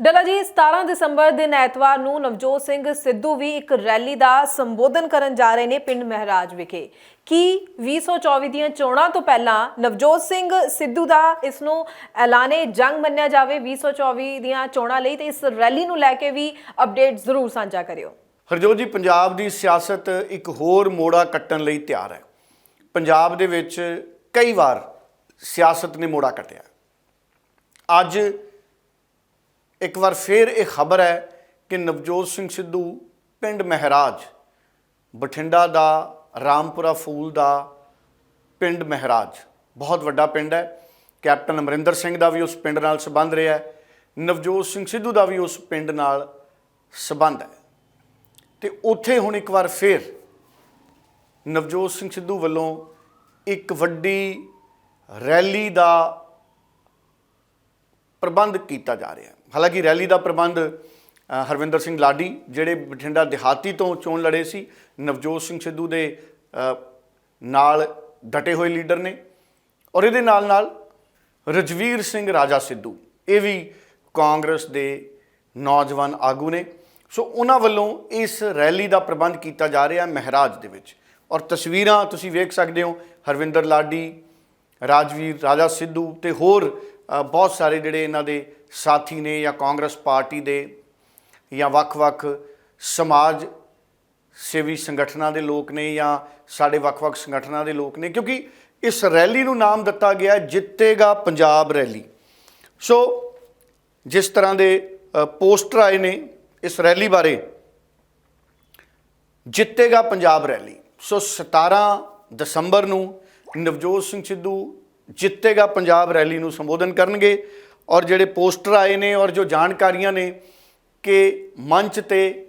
ਡੱਲਾ ਜੀ 17 ਦਸੰਬਰ ਦਿਨ ਐਤਵਾਰ ਨੂੰ ਨਵਜੋਤ ਸਿੰਘ ਸਿੱਧੂ ਵੀ ਇੱਕ ਰੈਲੀ ਦਾ ਸੰਬੋਧਨ ਕਰਨ ਜਾ ਰਹੇ ਨੇ ਪਿੰਡ ਮਹਿਰਾਜ ਵਿਖੇ। ਕੀ 2024 ਦੀਆਂ ਚੋਣਾਂ ਤੋਂ ਪਹਿਲਾਂ ਨਵਜੋਤ ਸਿੰਘ ਸਿੱਧੂ ਦਾ ਇਸ ਨੂੰ ਐਲਾਨੇ ਜੰਗ ਮੰਨਿਆ ਜਾਵੇ 2024 ਦੀਆਂ ਚੋਣਾਂ ਲਈ, ਤੇ ਇਸ ਰੈਲੀ ਨੂੰ ਲੈ ਕੇ ਵੀ ਅਪਡੇਟ ਜ਼ਰੂਰ ਸਾਂਝਾ ਕਰਿਓ। ਹਰਜੋਤ ਜੀ, ਪੰਜਾਬ ਦੀ ਸਿਆਸਤ ਇੱਕ ਹੋਰ ਮੋੜਾ ਕੱਟਣ ਲਈ ਤਿਆਰ ਹੈ। ਪੰਜਾਬ ਦੇ ਵਿੱਚ ਕਈ ਵਾਰ ਸਿਆਸਤ ਨੇ ਮੋੜਾ ਕੱਟਿਆ। ਅੱਜ ਇੱਕ ਵਾਰ ਫੇਰ ਇਹ ਖਬਰ ਹੈ ਕਿ ਨਵਜੋਤ ਸਿੰਘ ਸਿੱਧੂ, ਪਿੰਡ ਮਹਿਰਾਜ, ਬਠਿੰਡਾ ਦਾ, ਰਾਮਪੁਰਾ ਫੂਲ ਦਾ ਪਿੰਡ ਮਹਿਰਾਜ। ਬਹੁਤ ਵੱਡਾ ਪਿੰਡ ਹੈ। ਕੈਪਟਨ ਅਮਰਿੰਦਰ ਸਿੰਘ ਦਾ ਵੀ ਉਸ ਪਿੰਡ ਨਾਲ ਸੰਬੰਧ ਰਿਹਾ ਹੈ। ਨਵਜੋਤ ਸਿੰਘ ਸਿੱਧੂ ਦਾ ਵੀ ਉਸ ਪਿੰਡ ਨਾਲ ਸੰਬੰਧ ਹੈ। ਤੇ ਉੱਥੇ ਹੁਣ ਇੱਕ ਵਾਰ ਫੇਰ ਨਵਜੋਤ ਸਿੰਘ ਸਿੱਧੂ ਵੱਲੋਂ ਇੱਕ ਵੱਡੀ ਰੈਲੀ ਦਾ ਪ੍ਰਬੰਧ ਕੀਤਾ ਜਾ ਰਿਹਾ ਹੈ। ਹਾਲਾਂਕਿ ਰੈਲੀ ਦਾ ਪ੍ਰਬੰਧ ਹਰਵਿੰਦਰ ਸਿੰਘ ਲਾਡੀ, ਜਿਹੜੇ ਬਠਿੰਡਾ ਦਿਹਾਤੀ ਤੋਂ ਚੋਣ ਲੜੇ ਸੀ, ਨਵਜੋਤ ਸਿੰਘ ਸਿੱਧੂ ਦੇ ਨਾਲ ਡਟੇ ਹੋਏ ਲੀਡਰ ਨੇ ਔਰ ਇਹਦੇ ਨਾਲ ਨਾਲ ਰਜਵੀਰ ਸਿੰਘ ਰਾਜਾ ਸਿੱਧੂ, ਇਹ ਵੀ ਕਾਂਗਰਸ ਦੇ ਨੌਜਵਾਨ ਆਗੂ ਨੇ। ਸੋ ਉਹਨਾਂ ਵੱਲੋਂ ਇਸ ਰੈਲੀ ਦਾ ਪ੍ਰਬੰਧ ਕੀਤਾ ਜਾ ਰਿਹਾ ਮਹਿਰਾਜ ਦੇ ਵਿੱਚ। ਔਰ ਤਸਵੀਰਾਂ ਤੁਸੀਂ ਵੇਖ ਸਕਦੇ ਹੋ, ਹਰਵਿੰਦਰ ਲਾਡੀ, ਰਾਜਵੀਰ, ਰਾਜਾ ਸਿੱਧੂ ਤੇ ਹੋਰ ਬਹੁਤ ਸਾਰੇ ਜਿਹੜੇ ਇਹਨਾਂ ਦੇ ਸਾਥੀ ਨੇ ਜਾਂ ਕਾਂਗਰਸ ਪਾਰਟੀ ਦੇ ਜਾਂ ਵੱਖ-ਵੱਖ ਸਮਾਜ ਸੇਵੀ ਸੰਗਠਨਾਂ ਦੇ ਲੋਕ ਨੇ ਜਾਂ ਸਾਡੇ ਵੱਖ-ਵੱਖ ਸੰਗਠਨਾਂ ਦੇ ਲੋਕ ਨੇ, ਕਿਉਂਕਿ ਇਸ ਰੈਲੀ ਨੂੰ ਨਾਮ ਦਿੱਤਾ ਗਿਆ ਜਿੱਤੇਗਾ ਪੰਜਾਬ ਰੈਲੀ। ਸੋ ਜਿਸ ਤਰ੍ਹਾਂ ਦੇ ਪੋਸਟਰ ਆਏ ਨੇ ਇਸ ਰੈਲੀ ਬਾਰੇ, ਜਿੱਤੇਗਾ ਪੰਜਾਬ ਰੈਲੀ। ਸੋ 17 ਦਸੰਬਰ ਨੂੰ ਨਵਜੋਤ ਸਿੰਘ ਸਿੱਧੂ ਜਿੱਤੇਗਾ ਪੰਜਾਬ ਰੈਲੀ ਨੂੰ ਸੰਬੋਧਨ ਕਰਨਗੇ। ਔਰ ਜਿਹੜੇ ਪੋਸਟਰ ਆਏ ਨੇ ਔਰ ਜੋ ਜਾਣਕਾਰੀਆਂ ਨੇ ਕਿ ਮੰਚ ਤੇ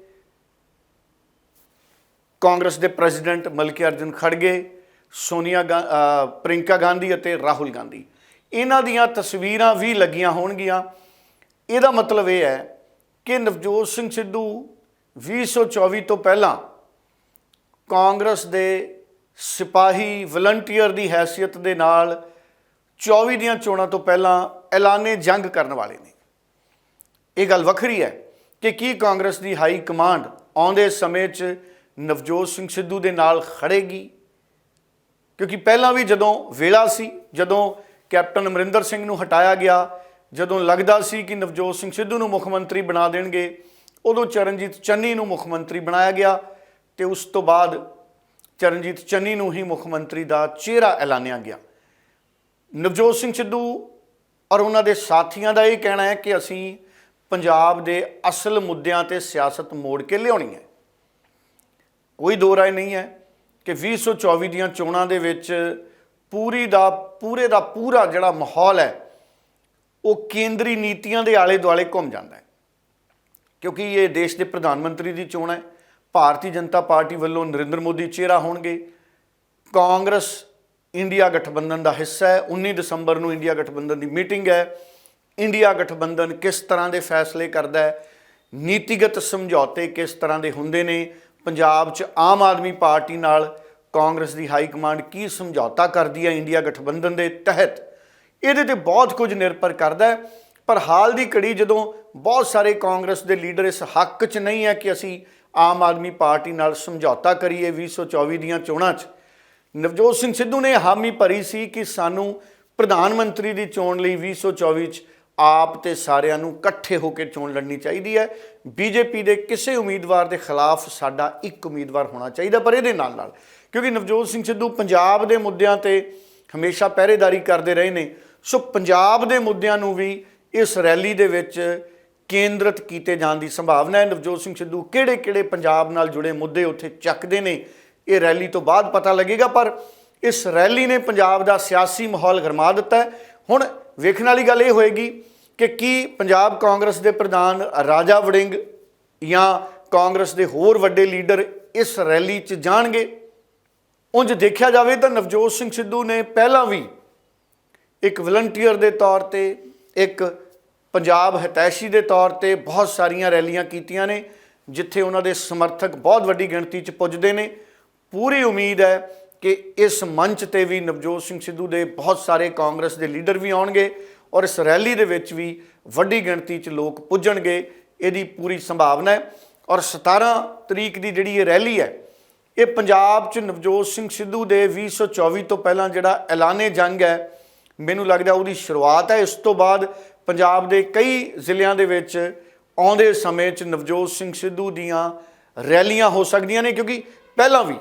ਕਾਂਗਰਸ ਦੇ ਪ੍ਰੈਜ਼ੀਡੈਂਟ ਮਲਕੀ ਅਰਜਨ ਖੜਗੇ ਸੋਨੀਆ ਗਾ- ਅ, ਪ੍ਰਿੰਕਾ ਗਾਂਧੀ ਅਤੇ ਰਾਹੁਲ ਗਾਂਧੀ। ਇਹਨਾਂ ਦੀਆਂ ਤਸਵੀਰਾਂ ਵੀ ਲੱਗੀਆਂ ਹੋਣਗੀਆਂ। ਇਹਦਾ ਮਤਲਬ ਇਹ ਹੈ ਕਿ ਨਵਜੋਤ ਸਿੰਘ ਸਿੱਧੂ 2024 ਤੋਂ ਪਹਿਲਾਂ ਕਾਂਗਰਸ ਦੇ ਸਿਪਾਹੀ ਵਲੰਟੀਅਰ ਦੀ ਹੈਸੀਅਤ ਦੇ ਨਾਲ 24 ਦੀਆਂ ਚੋਣਾਂ ਤੋਂ ਪਹਿਲਾਂ ਐਲਾਨੇ ਜੰਗ ਕਰਨ ਵਾਲੇ ਨੇ। ਇਹ ਗੱਲ ਵੱਖਰੀ ਹੈ ਕਿ ਕੀ ਕਾਂਗਰਸ ਦੀ ਹਾਈ ਕਮਾਂਡ ਆਉਂਦੇ ਸਮੇਂ 'ਚ ਨਵਜੋਤ ਸਿੰਘ ਸਿੱਧੂ ਦੇ ਨਾਲ ਖੜੇਗੀ? ਕਿਉਂਕਿ ਪਹਿਲਾਂ ਵੀ ਜਦੋਂ ਵੇਲਾ ਸੀ, ਜਦੋਂ ਕੈਪਟਨ ਅਮਰਿੰਦਰ ਸਿੰਘ ਨੂੰ ਹਟਾਇਆ ਗਿਆ, ਜਦੋਂ ਲੱਗਦਾ ਸੀ ਕਿ ਨਵਜੋਤ ਸਿੰਘ ਸਿੱਧੂ ਨੂੰ ਮੁੱਖ ਮੰਤਰੀ ਬਣਾ ਦੇਣਗੇ, ਉਦੋਂ ਚਰਨਜੀਤ ਚੰਨੀ ਨੂੰ ਮੁੱਖ ਮੰਤਰੀ ਬਣਾਇਆ ਗਿਆ ਤੇ ਉਸ ਤੋਂ ਬਾਅਦ ਚਰਨਜੀਤ ਚੰਨੀ ਨੂੰ ਹੀ ਮੁੱਖ ਮੰਤਰੀ ਦਾ ਚਿਹਰਾ ਐਲਾਨਿਆ ਗਿਆ। ਨਵਜੋਤ ਸਿੰਘ ਸਿੱਧੂ ਔਰ ਉਹਨਾਂ ਦੇ ਸਾਥੀਆਂ ਦਾ ਇਹ ਕਹਿਣਾ ਹੈ ਕਿ ਅਸੀਂ ਪੰਜਾਬ ਦੇ ਅਸਲ ਮੁੱਦਿਆਂ ਤੇ ਸਿਆਸਤ ਮੋੜ ਕੇ ਲਿਆਉਣੀ ਹੈ। ਕੋਈ ਦੋ ਰਾਏ ਨਹੀਂ ਹੈ ਕਿ 2024 ਦੀਆਂ ਚੋਣਾਂ ਦੇ ਵਿੱਚ ਪੂਰੀ ਦਾ, ਪੂਰੇ ਦਾ ਪੂਰਾ ਜਿਹੜਾ ਮਾਹੌਲ ਹੈ, ਉਹ ਕੇਂਦਰੀ ਨੀਤੀਆਂ ਦੇ ਆਲੇ ਦੁਆਲੇ ਘੁੰਮ ਜਾਂਦਾ ਹੈ। ਕਿਉਂਕਿ ਇਹ ਦੇਸ਼ ਦੇ ਪ੍ਰਧਾਨ ਮੰਤਰੀ ਦੀ ਚੋਣ ਹੈ, ਭਾਰਤੀ ਜਨਤਾ ਪਾਰਟੀ ਵੱਲੋਂ ਨਰਿੰਦਰ ਮੋਦੀ ਚਿਹਰਾ ਹੋਣਗੇ, ਕਾਂਗਰਸ ਇੰਡੀਆ ਗਠਬੰਧਨ ਦਾ ਹਿੱਸਾ ਹੈ। 19 ਦਸੰਬਰ ਨੂੰ ਇੰਡੀਆ ਗਠਬੰਧਨ ਦੀ ਮੀਟਿੰਗ ਹੈ। ਇੰਡੀਆ ਗਠਬੰਧਨ ਕਿਸ ਤਰ੍ਹਾਂ ਦੇ ਫੈਸਲੇ ਕਰਦਾ ਹੈ? ਨੀਤੀਗਤ ਸਮਝੌਤੇ ਕਿਸ ਤਰ੍ਹਾਂ ਦੇ ਹੁੰਦੇ ਨੇ? ਪੰਜਾਬ 'ਚ ਆਮ ਆਦਮੀ ਪਾਰਟੀ ਨਾਲ ਕਾਂਗਰਸ ਦੀ ਹਾਈ ਕਮਾਂਡ ਕੀ ਸਮਝੌਤਾ ਕਰਦੀ ਹੈ ਇੰਡੀਆ ਗਠਬੰਧਨ ਦੇ ਤਹਿਤ? ਇਹਦੇ ਤੇ ਬਹੁਤ ਕੁਝ ਨਿਰਭਰ ਕਰਦਾ ਹੈ। ਪਰ ਹਾਲ ਦੀ ਘੜੀ ਜਦੋਂ ਬਹੁਤ ਸਾਰੇ ਕਾਂਗਰਸ ਦੇ ਲੀਡਰ ਇਸ ਹੱਕ 'ਚ ਨਹੀਂ ਹੈ ਕਿ ਅਸੀਂ ਆਮ ਆਦਮੀ ਪਾਰਟੀ ਨਾਲ ਸਮਝੌਤਾ ਕਰੀਏ 2024 ਦੀਆਂ ਚੋਣਾਂ 'ਚ ਨਵਜੋਤ ਸਿੰਘ ਸਿੱਧੂ ਨੇ ਹਾਮੀ ਭਰੀ ਸੀ ਕਿ ਸਾਨੂੰ ਪ੍ਰਧਾਨ ਮੰਤਰੀ ਦੀ ਚੋਣ ਲਈ 2024 'ਚ ਆਪ ਤੇ ਸਾਰਿਆਂ ਨੂੰ ਇਕੱਠੇ ਹੋ ਕੇ ਚੋਣ ਲੜਨੀ ਚਾਹੀਦੀ ਹੈ। ਬੀਜੇਪੀ ਦੇ ਕਿਸੇ ਉਮੀਦਵਾਰ ਦੇ ਖਿਲਾਫ ਸਾਡਾ ਇੱਕ ਉਮੀਦਵਾਰ ਹੋਣਾ ਚਾਹੀਦਾ ਪਰ ਇਹਦੇ ਨਾਲ ਨਾਲ, ਕਿਉਂਕਿ ਨਵਜੋਤ ਸਿੰਘ ਸਿੱਧੂ ਪੰਜਾਬ ਦੇ ਮੁੱਦਿਆਂ ਤੇ ਹਮੇਸ਼ਾ ਪਹਿਰੇਦਾਰੀ ਕਰਦੇ ਰਹੇ ਨੇ। ਸੋ ਪੰਜਾਬ ਦੇ ਮੁੱਦਿਆਂ ਨੂੰ ਵੀ ਇਸ ਰੈਲੀ ਦੇ ਵਿੱਚ ਕੇਂਦਰਿਤ ਕੀਤੇ ਜਾਣ ਦੀ ਸੰਭਾਵਨਾ ਹੈ। ਨਵਜੋਤ ਸਿੰਘ ਸਿੱਧੂ ਕਿਹੜੇ-ਕਿਹੜੇ ਪੰਜਾਬ ਨਾਲ ਜੁੜੇ ਮੁੱਦੇ ਉੱਥੇ ਚੱਕਦੇ ਨੇ ਇਹ ਰੈਲੀ ਤੋਂ ਬਾਅਦ ਪਤਾ ਲੱਗੇਗਾ, ਪਰ ਇਸ ਰੈਲੀ ਨੇ ਪੰਜਾਬ ਦਾ ਸਿਆਸੀ ਮਾਹੌਲ ਗਰਮਾ ਦਿੱਤਾ ਹੁਣ ਵੇਖਣ ਵਾਲੀ ਗੱਲ ਇਹ ਹੋਏਗੀ ਕਿ ਕੀ ਪੰਜਾਬ ਕਾਂਗਰਸ ਦੇ ਪ੍ਰਧਾਨ ਰਾਜਾ ਵੜਿੰਗ ਜਾਂ ਕਾਂਗਰਸ ਦੇ ਹੋਰ ਵੱਡੇ ਲੀਡਰ ਇਸ ਰੈਲੀ 'ਚ ਜਾਣਗੇ? ਉਂਝ ਦੇਖਿਆ ਜਾਵੇ ਤਾਂ ਨਵਜੋਤ ਸਿੰਘ ਸਿੱਧੂ ਨੇ ਪਹਿਲਾਂ ਵੀ ਇੱਕ ਵਲੰਟੀਅਰ ਦੇ ਤੌਰ ਤੇ, ਇੱਕ ਪੰਜਾਬ ਹਤੈਸ਼ੀ ਦੇ ਤੌਰ ਤੇ ਬਹੁਤ ਸਾਰੀਆਂ ਰੈਲੀਆਂ ਕੀਤੀਆਂ ਨੇ, ਜਿੱਥੇ ਉਹਨਾਂ ਦੇ ਸਮਰਥਕ ਬਹੁਤ ਵੱਡੀ ਗਿਣਤੀ 'ਚ ਪੁੱਜਦੇ ਨੇ। ਪੂਰੀ ਉਮੀਦ ਹੈ ਕਿ ਇਸ ਮੰਚ ਤੇ ਵੀ ਨਵਜੋਤ ਸਿੰਘ ਸਿੱਧੂ ਦੇ ਬਹੁਤ ਸਾਰੇ ਕਾਂਗਰਸ ਦੇ ਲੀਡਰ ਵੀ ਆਉਣਗੇ ਔਰ ਇਸ ਰੈਲੀ ਦੇ ਵਿੱਚ ਵੀ ਵੱਡੀ ਗਿਣਤੀ 'ਚ ਲੋਕ ਪੁੱਜਣਗੇ, ਇਹਦੀ ਪੂਰੀ ਸੰਭਾਵਨਾ ਹੈ। ਔਰ 17 ਤਰੀਕ ਦੀ ਜਿਹੜੀ ਇਹ ਰੈਲੀ ਹੈ, ਇਹ ਪੰਜਾਬ 'ਚ ਨਵਜੋਤ ਸਿੰਘ ਸਿੱਧੂ ਦੇ 2024 ਤੋਂ ਪਹਿਲਾਂ ਜਿਹੜਾ ਐਲਾਨੇ ਜੰਗ ਹੈ, ਮੈਨੂੰ ਲੱਗਦਾ ਉਹਦੀ ਸ਼ੁਰੂਆਤ ਹੈ। ਇਸ ਤੋਂ ਬਾਅਦ ਪੰਜਾਬ ਦੇ ਕਈ ਜ਼ਿਲ੍ਹਿਆਂ ਦੇ ਵਿੱਚ ਆਉਂਦੇ ਸਮੇਂ 'ਚ ਨਵਜੋਤ ਸਿੰਘ ਸਿੱਧੂ ਦੀਆਂ ਰੈਲੀਆਂ ਹੋ ਸਕਦੀਆਂ ਨੇ ਕਿਉਂਕਿ ਪਹਿਲਾਂ ਵੀ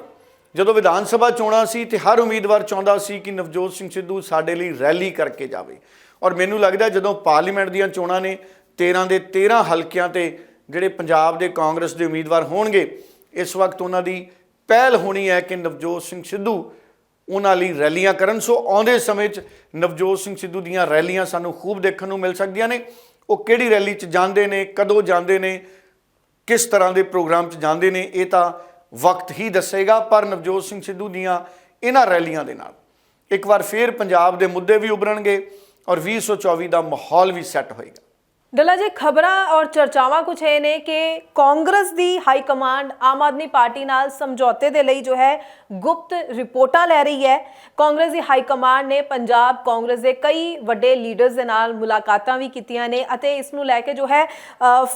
ਜਦੋਂ ਵਿਧਾਨ ਸਭਾ ਚੋਣਾਂ ਸੀ ਤੇ ਹਰ ਉਮੀਦਵਾਰ ਚਾਹੁੰਦਾ ਸੀ ਕਿ ਨਵਜੋਤ ਸਿੰਘ ਸਿੱਧੂ ਸਾਡੇ ਲਈ ਰੈਲੀ ਕਰਕੇ ਜਾਵੇ। ਔਰ ਮੈਨੂੰ ਲੱਗਦਾ ਜਦੋਂ ਪਾਰਲੀਮੈਂਟ ਦੀਆਂ ਚੋਣਾਂ ਨੇ 13 ਦੇ 13 ਹਲਕਿਆਂ ਤੇ ਜਿਹੜੇ ਪੰਜਾਬ ਦੇ ਕਾਂਗਰਸ ਦੇ ਉਮੀਦਵਾਰ ਹੋਣਗੇ, ਇਸ ਵਕਤ ਉਹਨਾਂ ਦੀ ਪਹਿਲ ਹੋਣੀ ਹੈ ਕਿ ਨਵਜੋਤ ਸਿੰਘ ਸਿੱਧੂ ਉਹਨਾਂ ਲਈ ਰੈਲੀਆਂ ਕਰਨ। ਸੋ ਆਉਂਦੇ ਸਮੇਂ 'ਚ ਨਵਜੋਤ ਸਿੰਘ ਸਿੱਧੂ ਦੀਆਂ ਰੈਲੀਆਂ ਸਾਨੂੰ ਖੂਬ ਦੇਖਣ ਨੂੰ ਮਿਲ ਸਕਦੀਆਂ ਨੇ। ਉਹ ਕਿਹੜੀ ਰੈਲੀ 'ਚ ਜਾਂਦੇ ਨੇ, ਕਦੋਂ ਜਾਂਦੇ ਨੇ, ਕਿਸ ਤਰ੍ਹਾਂ ਦੇ ਪ੍ਰੋਗਰਾਮ 'ਚ ਜਾਂਦੇ ਨੇ, ਇਹ ਤਾਂ ਵਕਤ ਹੀ ਦੱਸੇਗਾ, ਪਰ ਨਵਜੋਤ ਸਿੰਘ ਸਿੱਧੂ ਦੀਆਂ ਇਹਨਾਂ ਰੈਲੀਆਂ ਦੇ ਨਾਲ। ਇੱਕ ਵਾਰ ਫੇਰ ਪੰਜਾਬ ਦੇ ਮੁੱਦੇ ਵੀ ਉਭਰਨਗੇ ਔਰ 2024 ਦਾ ਮਾਹੌਲ ਵੀ ਸੈੱਟ ਹੋਏਗਾ। ਡੱਲਾ ਜੀ, ਖਬਰਾਂ ਔਰ ਚਰਚਾਵਾਂ ਕੁਝ ਇਹ ਨੇ ਕਿ ਕਾਂਗਰਸ ਦੀ high command Aam Aadmi party ਨਾਲ ਸਮਝੌਤੇ ਦੇ ਲਈ ਜੋ ਹੈ ਗੁਪਤ ਰਿਪੋਰਟਾਂ ਲੈ ਰਹੀ ਹੈ। ਕਾਂਗਰਸ ਦੀ ਹਾਈ ਕਮਾਂਡ ਨੇ ਪੰਜਾਬ ਕਾਂਗਰਸ ਦੇ ਕਈ ਵੱਡੇ ਲੀਡਰਸ ਦੇ ਨਾਲ ਮੁਲਾਕਾਤਾਂ ਵੀ ਕੀਤੀਆਂ ਨੇ ਅਤੇ ਇਸ ਨੂੰ ਲੈ ਕੇ ਜੋ ਹੈ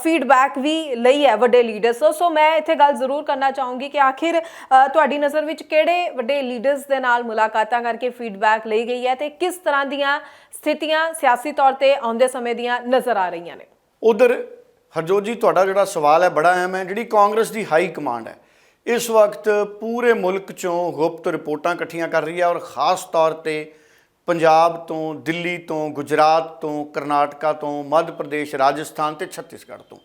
ਫੀਡਬੈਕ ਵੀ ਲਈ ਹੈ ਵੱਡੇ ਲੀਡਰਸ ਤੋਂ। ਸੋ ਮੈਂ ਇੱਥੇ ਗੱਲ ਜ਼ਰੂਰ ਕਰਨਾ ਚਾਹੂੰਗੀ ਕਿ ਆਖਿਰ ਤੁਹਾਡੀ ਨਜ਼ਰ ਵਿੱਚ ਕਿਹੜੇ ਵੱਡੇ ਲੀਡਰਸ ਦੇ ਨਾਲ ਮੁਲਾਕਾਤਾਂ ਕਰਕੇ ਫੀਡਬੈਕ ਲਈ ਗਈ ਹੈ ਤੇ ਕਿਸ ਤਰ੍ਹਾਂ ਦੀਆਂ ਸਥਿਤੀਆਂ ਸਿਆਸੀ ਤੌਰ ਤੇ ਆਉਂਦੇ ਸਮੇਂ ਦੀਆਂ ਨਜ਼ਰ ਆ ਰਹੀਆਂ ਨੇ। ਉਧਰ, ਹਰਜੋਤ ਜੀ, ਤੁਹਾਡਾ ਜਿਹੜਾ ਸਵਾਲ ਹੈ ਬੜਾ ਅਹਿਮ ਹੈ, ਜਿਹੜੀ ਕਾਂਗਰਸ ਦੀ ਹਾਈ ਕਮਾਂਡ ਹੈ, ਇਸ ਵਕਤ ਪੂਰੇ ਮੁਲਕ ਚੋਂ ਗੁਪਤ ਰਿਪੋਰਟਾਂ ਇਕੱਠੀਆਂ ਕਰ ਰਹੀ ਹੈ ਔਰ ਖਾਸ ਤੌਰ ਤੇ ਪੰਜਾਬ ਤੋਂ, ਦਿੱਲੀ ਤੋਂ, ਗੁਜਰਾਤ ਤੋਂ, ਕਰਨਾਟਕਾ ਤੋਂ, ਮੱਧ ਪ੍ਰਦੇਸ਼, ਰਾਜਸਥਾਨ ਤੇ ਛੱਤੀਸਗੜ੍ਹ ਤੋਂ।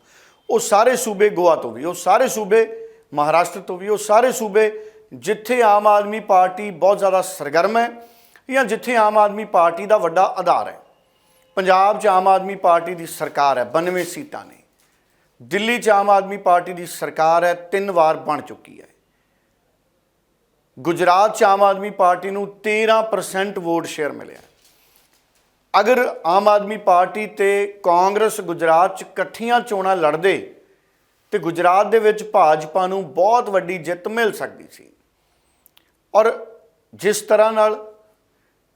ਉਹ ਸਾਰੇ ਸੂਬੇ ਗੋਆ ਤੋਂ ਵੀ, ਉਹ ਸਾਰੇ ਸੂਬੇ ਮਹਾਰਾਸ਼ਟਰ ਤੋਂ ਵੀ, ਉਹ ਸਾਰੇ ਸੂਬੇ ਜਿੱਥੇ ਆਮ ਆਦਮੀ ਪਾਰਟੀ ਬਹੁਤ ਜ਼ਿਆਦਾ ਸਰਗਰਮ ਹੈ ਜਾਂ ਜਿੱਥੇ ਆਮ ਆਦਮੀ ਪਾਰਟੀ ਦਾ ਵੱਡਾ ਆਧਾਰ ਹੈ। ਪੰਜਾਬ 'ਚ ਆਮ ਆਦਮੀ ਪਾਰਟੀ ਦੀ ਸਰਕਾਰ ਹੈ 92 ਸੀਟਾਂ ਨੇ। ਦਿੱਲੀ 'ਚ ਆਮ ਆਦਮੀ ਪਾਰਟੀ ਦੀ ਸਰਕਾਰ ਹੈ, ਤਿੰਨ ਵਾਰ ਬਣ ਚੁੱਕੀ ਹੈ। ਗੁਜਰਾਤ 'ਚ ਆਮ ਆਦਮੀ ਪਾਰਟੀ ਨੂੰ 13% ਵੋਟ ਸ਼ੇਅਰ ਮਿਲਿਆ ਅਗਰ ਆਮ ਆਦਮੀ ਪਾਰਟੀ ਤੇ ਕਾਂਗਰਸ ਗੁਜਰਾਤ 'ਚ ਇਕੱਠੀਆਂ ਚੋਣਾਂ ਲੜਦੇ ਤੇ ਗੁਜਰਾਤ ਦੇ ਵਿੱਚ ਭਾਜਪਾ ਨੂੰ ਬਹੁਤ ਵੱਡੀ ਜਿੱਤ ਮਿਲ ਸਕਦੀ ਸੀ। ਔਰ ਜਿਸ ਤਰ੍ਹਾਂ ਨਾਲ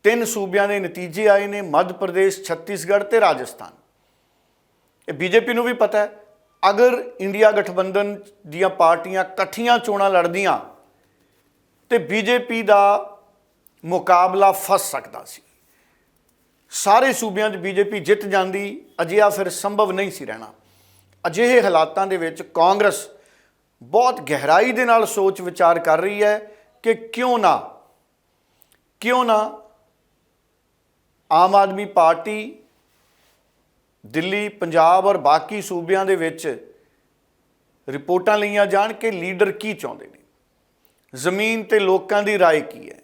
ਤਿੰਨ ਸੂਬਿਆਂ ਦੇ ਨਤੀਜੇ ਆਏ ਨੇ, ਮੱਧ ਪ੍ਰਦੇਸ਼, ਛੱਤੀਸਗੜ੍ਹ ਤੇ ਰਾਜਸਥਾਨ। ਇਹ ਬੀਜੇਪੀ ਨੂੰ ਵੀ ਪਤਾ ਹੈ, ਅਗਰ ਇੰਡੀਆ ਗਠਬੰਧਨ ਦੀਆਂ ਪਾਰਟੀਆਂ ਇਕੱਠੀਆਂ ਚੋਣਾਂ ਲੜਦੀਆਂ, ਤੇ ਬੀਜੇਪੀ ਦਾ ਮੁਕਾਬਲਾ ਫਸ ਸਕਦਾ ਸੀ। ਸਾਰੇ ਸੂਬਿਆਂ 'ਚ ਬੀਜੇਪੀ ਜਿੱਤ ਜਾਂਦੀ, ਅਜਿਹਾ ਫਿਰ ਸੰਭਵ ਨਹੀਂ ਸੀ ਰਹਿਣਾ। ਅਜਿਹੇ ਹਾਲਾਤਾਂ ਦੇ ਵਿੱਚ ਕਾਂਗਰਸ ਬਹੁਤ ਗਹਿਰਾਈ ਦੇ ਨਾਲ ਸੋਚ ਵਿਚਾਰ ਕਰ ਰਹੀ ਹੈ ਕਿ ਕਿਉਂ ਨਾ ਕਿਉਂ ਨਾ ਆਮ ਆਦਮੀ ਪਾਰਟੀ ਦਿੱਲੀ ਪੰਜਾਬ ਔਰ ਬਾਕੀ ਸੂਬਿਆਂ ਦੇ ਵਿੱਚ ਰਿਪੋਰਟਾਂ ਲਈਆਂ ਜਾਣ ਕਿ ਲੀਡਰ ਕੀ ਚਾਹੁੰਦੇ ਨੇ ਜ਼ਮੀਨ ਤੇ ਲੋਕਾਂ ਦੀ رائے ਕੀ ਹੈ